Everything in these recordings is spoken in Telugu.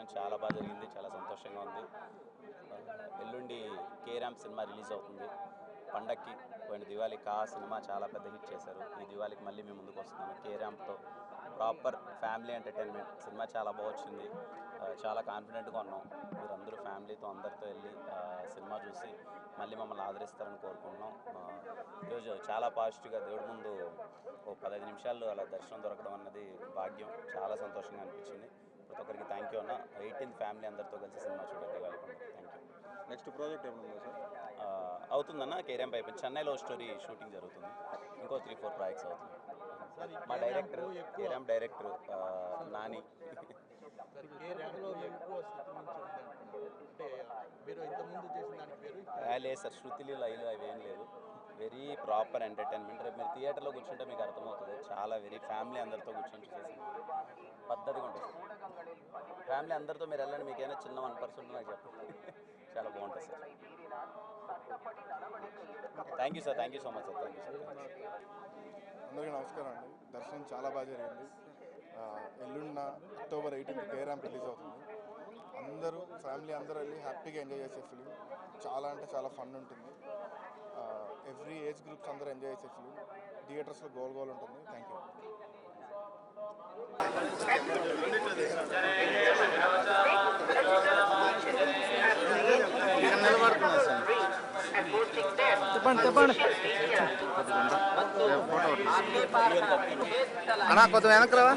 దర్శనం చాలా బాగా జరిగింది చాలా సంతోషంగా ఉంది. ఎల్లుండి కేరామ్ సినిమా రిలీజ్ అవుతుంది. పండక్కి పోయిన దివాళీ కా సినిమా చాలా పెద్ద హిట్ చేశారు. ఈ దివాళీకి మళ్ళీ మేము ముందుకు వస్తున్నాము. కేరామ్తో ప్రాపర్ ఫ్యామిలీ ఎంటర్టైన్మెంట్ సినిమా చాలా బాగా వచ్చింది. చాలా కాన్ఫిడెంట్గా ఉన్నాం. మీరు అందరూ ఫ్యామిలీతో అందరితో వెళ్ళి సినిమా చూసి మళ్ళీ మమ్మల్ని ఆదరిస్తారని కోరుకుంటున్నాం. ఈరోజు చాలా పాజిటివ్గా దేవుడి ముందు ఓ పదహైదు నిమిషాలు అలా దర్శనం దొరకడం అన్నది భాగ్యం. చాలా సంతోషంగా అనిపించింది. ప్రతి ఒక్కరికి థ్యాంక్ యూ అన్న. ఎయిటీన్త్ ఫ్యామిలీ అందరితో కలిసి సినిమా చూడండి పండుగ థ్యాంక్ యూ నెక్స్ట్ ప్రాజెక్ట్ ఏమైనా ఉందా సార్? ఆ, అవుతుందన్న కేరాం పైపు. చెన్నైలో స్టోరీ షూటింగ్ జరుగుతుంది. ఇంకో త్రీ ఫోర్ ప్రాజెక్ట్స్ అవుతుంది మా డైరెక్టర్ కేరాం డైరెక్టర్ నాని. లేదు సార్ శృతిలు లైలు అవి ఏం లేదు వెరీ ప్రాపర్ ఎంటర్టైన్మెంట్ రేపు మీరు థియేటర్లో కూర్చుంటే మీకు అర్థమవుతుంది. చాలా వెరీ ఫ్యామిలీ అందరితో కూర్చొని చూసేసి పద్ధతిగా ఉంటుంది. ఫ్యామిలీ అందరితో మీరు వెళ్ళండి మీకు ఏమైనా చిన్న వన్ పర్సెంట్ నాకు చెప్పండి. చాలా బాగుంటుంది sir. Thank you sir thank you so much sir thank you sir అందరికీ నమస్కారం అండి. దర్శనం చాలా బాగా జరిగింది. ఎల్లుండిన అక్టోబర్ ఎయిటీన్త్ కేరామ్ రిలీజ్ అవుతుంది. అందరూ ఫ్యామిలీ అందరూ వెళ్ళి హ్యాపీగా ఎంజాయ్ చేసే ఫిలిం చాలా అంటే చాలా ఫన్ ఉంటుంది. ఎవ్రీ ఏజ్ గ్రూప్స్ అందరూ ఎంజాయ్ చేసే ఫిలిం థియేటర్స్లో గోల్ గోల్ ఉంటుంది. థ్యాంక్ యూ ಅಣ್ಣ ಕೊತ್ತ ವೆನಕ್ರವ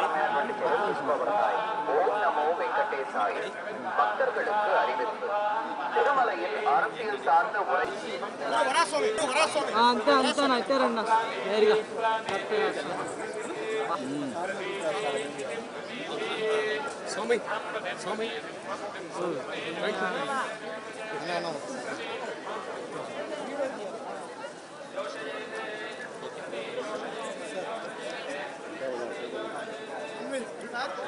కొంచెం వెనక్కి రావా ஓம் நமோ வெங்கடேசாய பக்தர்களுக்கு அறிவிப்பு திருமலையில் அரசியல் சார்ந்த உரை అంతే అంతే అయితే రండి నేరుగా కరెక్ట్గా Gracias.